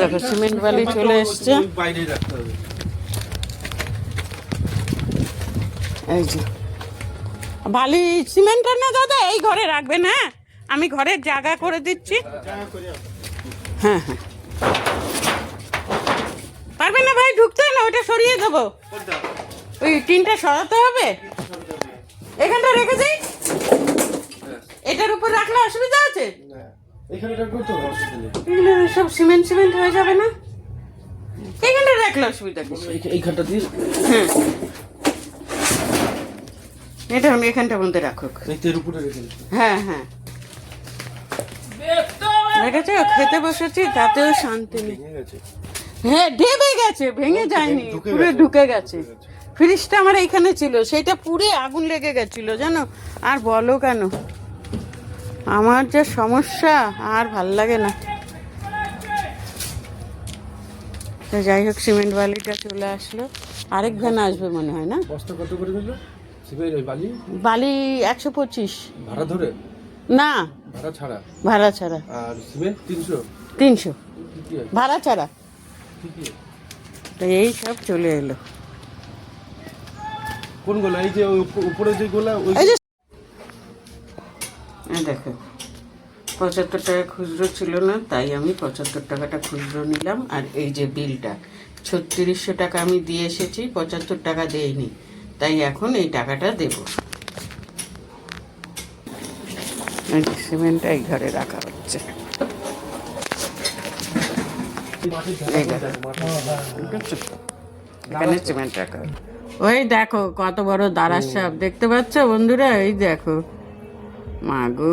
দেখো, সিমেন্ট বালি চলে এসছে। এই যে। বালি সিমেন্টের না দাদা, এই ঘরে রাখবেন হ্যাঁ? আমি ঘরের জায়গা করে দিচ্ছি। হ্যাঁ হ্যাঁ। পারবেন না ভাই, ঢুকতে না ওটা সরিয়ে দেবো। ওই টিনটা সরাতে হবে? এখানটা রেখে দিই? এটার উপর রাখলে অসুবিধা আছে? এখানে এগুলো সব সিমেন্ট সিমেন্ট হয়ে যাবে না? এখানটা রাখলে অসুবিধা কি? এইখানটা দিয়ে? হ্যাঁ। এটা আমি মধ্যে রাখুক। এই উপরে রেখে হ্যাঁ হ্যাঁ। দেখেছ? খেতে বসেছি তাতেও শান্তি নেই। গেছে। হ্যাঁ ডেবে গেছে ভেঙে যায়নি ঢুকে পুরো গেছে। ঢুকে গেছে। ফ্রিজটা আমার এইখানে ছিল সেটা পুরে আগুন লেগে গেছিল জানো? আর বলো কেন? আমার যে সমস্যা আর ভালো লাগে না। তো যাই হোক সিমেন্ট বালিটা চলে আসলো। আরেক ভ্যান আসবে মনে হয় না? বস্তা কত করে দিল বালি? বালি একশো পঁচিশ। ভাড়া ধরে? না। ভাড়া ছাড়া? ভাড়া ছাড়া। আর সিমেন্ট তিনশো? তিনশো। ভাড়া ছাড়া। তো এই সব চলে এলো। কোন গোলা? এই যে উপ- উপরে যে গোলা ওই যে দেখো, পঁচাত্তর টাকা খুচরো ছিল না, তাই আমি পঁচাত্তর টাকাটা খুচরো নিলাম। আর এই যে বিলটা, ছত্রিশশো টাকা আমি দিয়ে এসেছি, পঁচাত্তর টাকা দেইনি, তাই এখন এই টাকাটা দেব। সিমেন্টটা এই ঘরে রাখা হচ্ছে। ওই দেখো, কত বড় দাঁড়ার সাপ, দেখতে পাচ্ছ বন্ধুরা? এই দেখো। 马哥。